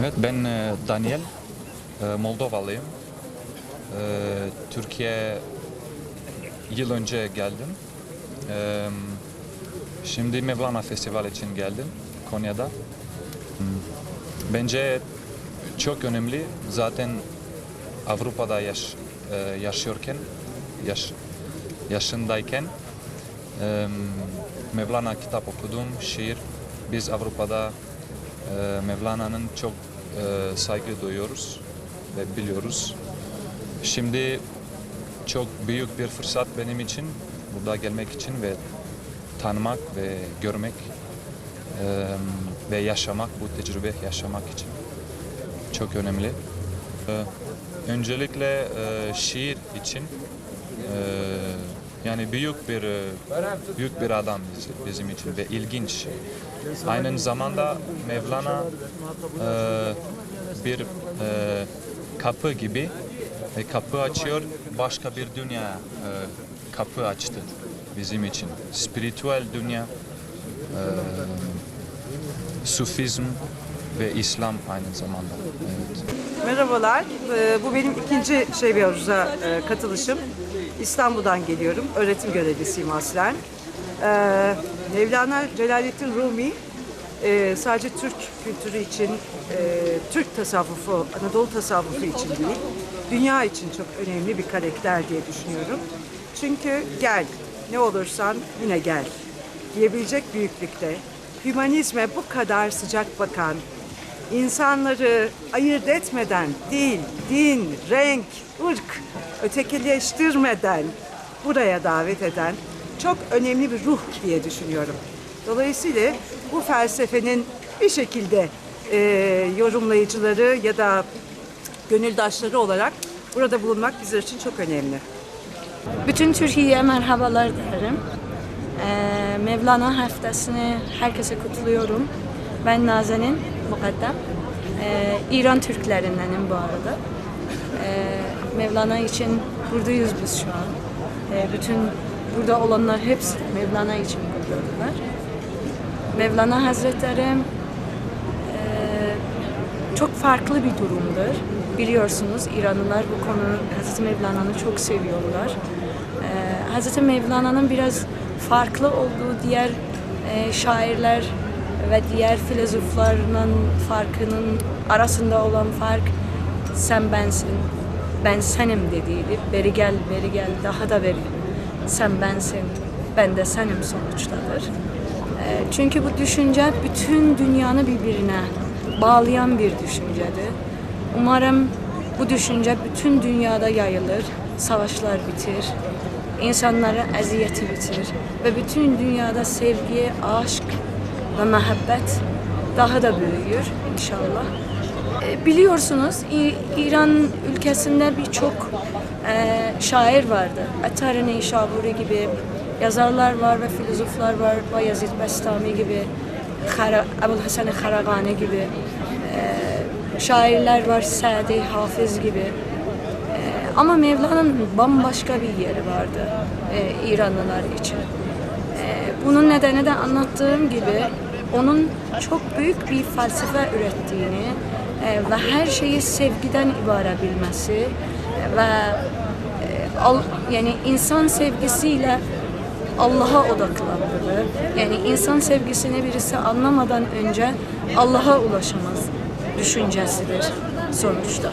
Evet ben e, Daniel, e, Moldovalıyım. E, Türkiye yıl önce geldim. Şimdi Mevlana Festival için geldim Konya'da. Hmm. Bence çok önemli. Zaten Avrupa'da yaş, yaşıyorken, yaş, yaşındayken Mevlana kitap okudum, şiir. Biz Avrupa'da e, Mevlana'nın çok e, saygı duyuyoruz ve biliyoruz. Şimdi çok büyük bir fırsat benim için burada gelmek için ve tanımak ve görmek e, ve yaşamak, bu tecrübe yaşamak için çok önemli. E, öncelikle e, şiir için yani büyük bir e, büyük bir adam biz- bizim için ve ilginç. Aynı zamanda Mevlana e, bir e, kapı gibi ve kapı açıyor başka bir dünya e, kapı açtı bizim için. Spiritüel dünya, e, Sufizm ve İslam aynı zamanda. Evet. Merhabalar, Ee, bu benim ikinci Şebi Aruz'a e, katılışım. İstanbul'dan geliyorum, öğretim görevlisiyim aslen. Ee, Mevlana Celaleddin Rumi e, sadece Türk kültürü için, e, Türk tasavvufu, Anadolu tasavvufu için değil, dünya için çok önemli bir karakter diye düşünüyorum. Çünkü gel, ne olursan yine gel diyebilecek büyüklükte, hümanizme bu kadar sıcak bakan, insanları ayırt etmeden değil, din, renk, ırk ötekileştirmeden buraya davet eden çok önemli bir ruh diye düşünüyorum. Dolayısıyla bu felsefenin bir şekilde e, yorumlayıcıları ya da gönüldaşları olarak burada bulunmak bizler için çok önemli. Bütün Türkiye'ye merhabalar derim. Ee, Mevlana haftasını herkese kutluyorum. Ben Nazenin Mukaddem. Ee, İran Türklerindenim bu arada. Ee, Mevlana için buradayız biz şu an. Ee, bütün burada olanlar hepsi Mevlana için buradadılar. Mevlana Hazretleri e, çok farklı bir durumdur. Biliyorsunuz İranlılar bu konu Hazreti Mevlana'nı çok seviyorlar. Ee, Hazreti Mevlana'nın biraz farklı olduğu diğer e, şairler ve diğer filozoflarla farkının arasında olan fark sen bensin, ben senim dediydi. Beri gel, beri gel, daha da beri. Sen bensin, ben de senim sonuçtadır. Ee, Çünkü bu düşünce bütün dünyanı birbirine bağlayan bir düşüncedir. Umarım bu düşünce bütün dünyada yayılır, savaşlar bitir, insanlara eziyeti bitir ve bütün dünyada sevgi, aşk ve muhabbet daha da büyür inşallah. E, Biliyorsunuz İran ülkesinde birçok e, şair vardı. Atari Neyshaburi gibi yazarlar var ve filozoflar var. Bayezid Bestami gibi, Kara, Ebu'l Hasan Karagani gibi e, şairler var. Sadi Hafız gibi. Ama Mevlana'nın bambaşka bir yeri vardı İranlılar için. Bunun nedeni de anlattığım gibi onun çok büyük bir felsefe ürettiğini e, ve her şeyi sevgiden ibaret bilmesi ve e, yani insan sevgisiyle Allah'a odaklandığı, yani insan sevgisini birisi anlamadan önce Allah'a ulaşamaz düşüncesidir sonuçta.